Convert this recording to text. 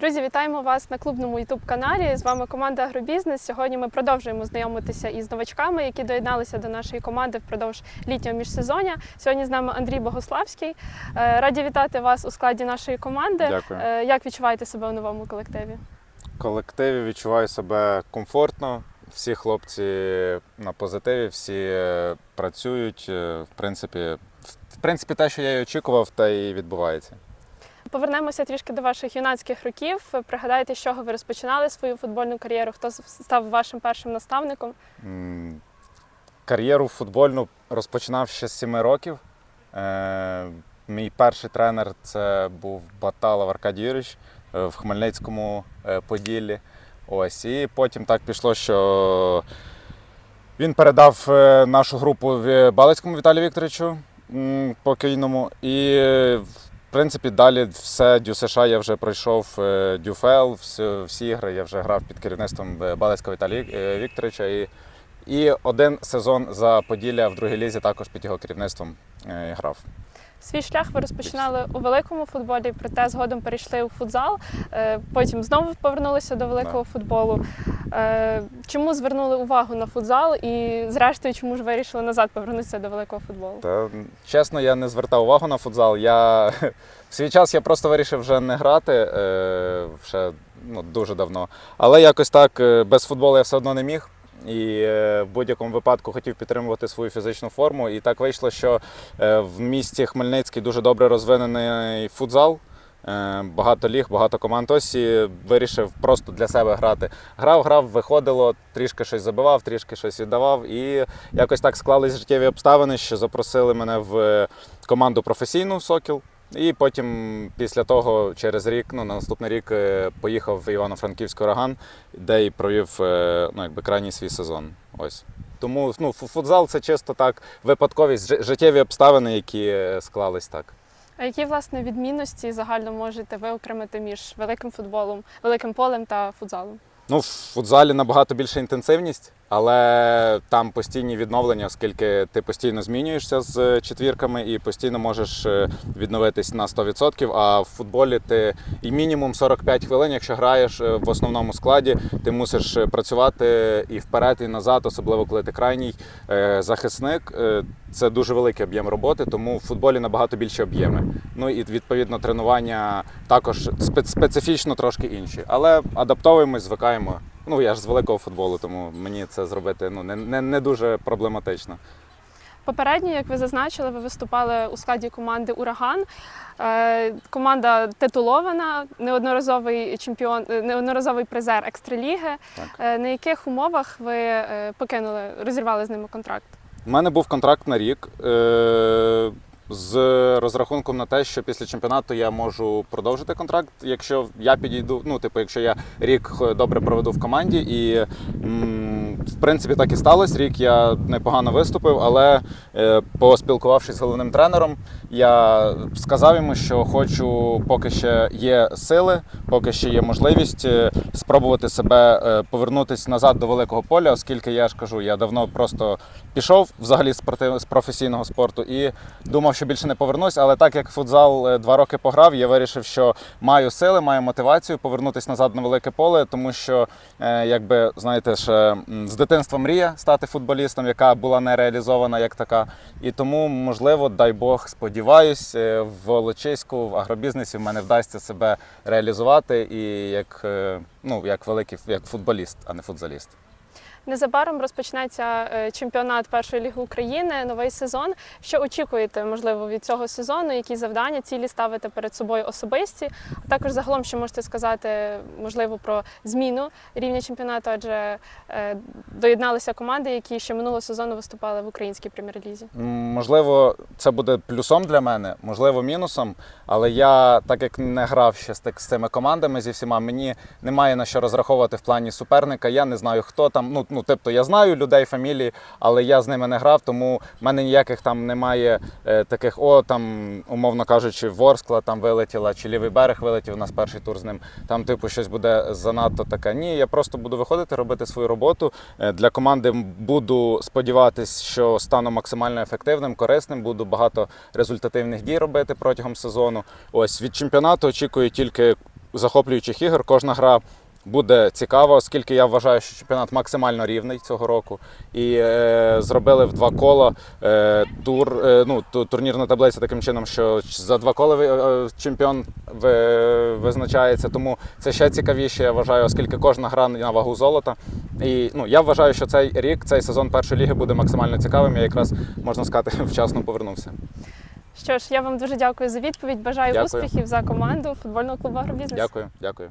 Друзі, вітаємо вас на клубному youtube каналі. З вами команда Агробізнес. Сьогодні ми продовжуємо знайомитися із новачками, які доєдналися до нашої команди впродовж літнього міжсезоння. Сьогодні з нами Андрій Богославський. Е, Раді вітати вас у складі нашої команди. Дякую. Е, Як відчуваєте себе у новому колективі? В колективі відчуваю себе комфортно. Всі хлопці на позитиві, всі е, працюють. В принципі, в принципі, те, що я і очікував, те і відбувається. Повернемося трішки до ваших юнацьких років. Пригадайте, з чого ви розпочинали свою футбольну кар'єру, хто став вашим першим наставником. Кар'єру футбольну розпочинав ще з 7 років. Е, Мій перший тренер це був Баталов Аркадій Юрійович е, в Хмельницькому е, Поділлі. Ось. І потім так пішло, що він передав нашу групу Балицькому Віталію Вікторовичу покійному. І, в принципі, далі все Дю США я вже пройшов е, Дюфел, всі, ігри я вже грав під керівництвом Балецького Балицького Віталія е, Вікторовича. І, і один сезон за Поділля в другій лізі також під його керівництвом е, грав. Свій шлях ви розпочинали у великому футболі, проте згодом перейшли у футзал. е, Потім знову повернулися до великого футболу. Е, Чому звернули увагу на футзал і, зрештою, чому ж вирішили назад повернутися до великого футболу? Та чесно, я не звертав увагу на футзал. Я в свій час я просто вирішив вже не грати е, ще ну, дуже давно. Але якось так е, без футболу я все одно не міг. І е, в будь-якому випадку хотів підтримувати свою фізичну форму. І так вийшло, що е, в місті Хмельницький дуже добре розвинений футзал. Е, Багато ліг, багато команд. Ось вирішив просто для себе грати. Грав, грав, виходило, трішки щось забивав, трішки щось віддавав. І якось так склались життєві обставини, що запросили мене в команду професійну Сокіл. І потім, після того, через рік, ну на наступний рік, е, поїхав в Івано-Франківський ураган, де і провів е, ну, якби крайній свій сезон. Ось. Тому ну, футзал це чисто так випадковість, життєві обставини, які е, склались так. А які власне відмінності загально можете виокремити між великим футболом, великим полем та футзалом? Ну, в футзалі набагато більша інтенсивність, але там постійні відновлення, оскільки ти постійно змінюєшся з четвірками і постійно можеш е, відновитись на 100%. А в футболі ти і мінімум 45 хвилин, якщо граєш е, в основному складі, ти мусиш е, працювати і вперед, і назад, особливо коли ти крайній е, захисник. Е, Це дуже великий об'єм роботи, тому в футболі набагато більше об'єми. Ну і відповідно тренування також спе- специфічно трошки інші. Але адаптовуємось, звикаємо. Ну я ж з великого футболу, тому мені це зробити ну не, не, не дуже проблематично. Попередньо, як ви зазначили, ви виступали у складі команди Ураган. Е, Команда титулована, неодноразовий чемпіон, е, неодноразовий призер екстраліги. Так. Е, На яких умовах ви покинули, розірвали з ними контракт? У мене був контракт на рік з розрахунком на те, що після чемпіонату я можу продовжити контракт, якщо я підійду. Ну, типу, якщо я рік е, добре проведу в команді, і м, в принципі так і сталося. Рік я непогано виступив, але е, поспілкувавшись з головним тренером, я сказав йому, що хочу, поки ще є сили, поки ще є можливість е, спробувати себе е, повернутися назад до великого поля, оскільки я ж кажу, я давно просто пішов взагалі з з професійного спорту і думав, що більше не повернусь. Але так як футзал два роки пограв, я вирішив, що маю сили, маю мотивацію повернутися назад на велике поле, тому що, якби знаєте, ще з дитинства мрія стати футболістом, яка була не реалізована як така. І тому, можливо, дай Бог, сподіваюсь, е, в Волочиську, в агробізнесі в мене вдасться себе реалізувати і як, е, ну, як великий як футболіст, а не футзаліст. Незабаром розпочнеться е, чемпіонат першої ліги України, новий сезон. Що очікуєте, можливо, від цього сезону? Які завдання, цілі ставите перед собою особисті? А також загалом, що можете сказати, можливо, про зміну рівня чемпіонату, адже е, доєдналися команди, які ще минулого сезону виступали в українській прем'єр-лізі. Можливо, це буде плюсом для мене, можливо, мінусом. Але я, так як не грав ще з, цими командами зі всіма, мені немає на що розраховувати в плані суперника. Я не знаю, хто там. Ну, ну тобто я знаю людей, фамілії, але я з ними не грав, тому в мене ніяких там немає е, таких, о, там, умовно кажучи, Ворскла там вилетіла, чи лівий берег вилетів у нас перший тур з ним. Там, типу, щось буде занадто таке. Ні, я просто буду виходити, робити свою роботу. Е, Для команди буду сподіватися, що стану максимально ефективним, корисним, буду багато результативних дій робити протягом сезону. Ось від чемпіонату очікую тільки захоплюючих ігор. Кожна гра буде цікава, оскільки я вважаю, що чемпіонат максимально рівний цього року. І е, зробили в два кола е, тур, е, ну, ту- турнірну таблицю таким чином, що за два кола ви- е, чемпіон ви- визначається. Тому це ще цікавіше, я вважаю, оскільки кожна гра на вагу золота. І ну, я вважаю, що цей рік, цей сезон першої ліги буде максимально цікавим. Я якраз можна сказати, вчасно повернувся. Що ж, я вам дуже дякую за відповідь. Бажаю Дякую. успіхів за команду футбольного клубу «Агробізнес». Дякую, дякую.